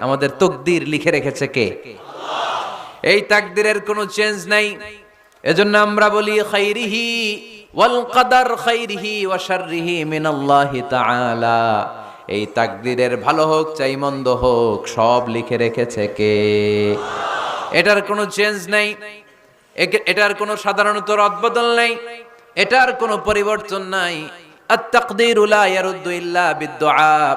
আমাদের তকদির লিখে রেখেছে কে? এই তাকদিরের কোনো চেঞ্জ নাই। এজন্য আমরা বলি খাইরিহি ওয়াল কাদার খাইরিহি ওয়া শাররিহি মিনাল্লাহি তাআলা। এই তাকদিরের ভালো হোক, চাই মন্দ হোক, সব লিখে রেখেছে কে? এটার কোনো চেঞ্জ নাই। এটার কোনো সাধারণত রদবদল নাই। এটার কোনো পরিবর্তন নাই। আত-তাকদিরু লা ইয়ারুদ্দু ইল্লা বিদ-দুআ।